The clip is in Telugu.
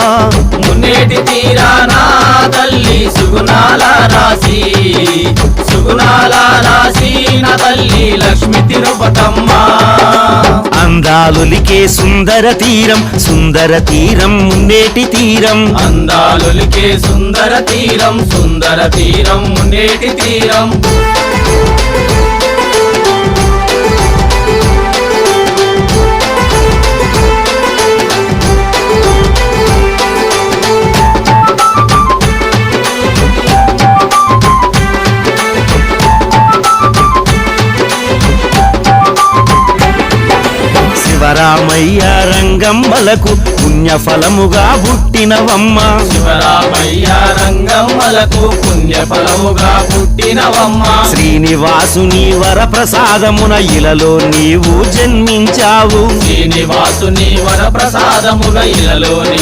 మున్నేటి తీరానా తల్లి సుగుణాల రాశి. సుగుణాల రాశి నా తల్లి లక్ష్మి తిరుపతమ్మ. అందాలులికే సుందర తీరం సుందర తీరం మున్నేటి తీరం. అందాలులికే సుందర తీరం సుందర తీరం మున్నేటి తీరం. శివరామయ్య రంగమ్మలకు పుణ్యఫలముగా పుట్టినవమ్మ. శివరామయ్య రంగమ్మలకు పుణ్యఫలముగా పుట్టినవమ్మ. శ్రీనివాసుని వరప్రసాదమున ఇలలో నీవు జన్మించావు. శ్రీనివాసుని వరప్రసాదముగా ఇలలోని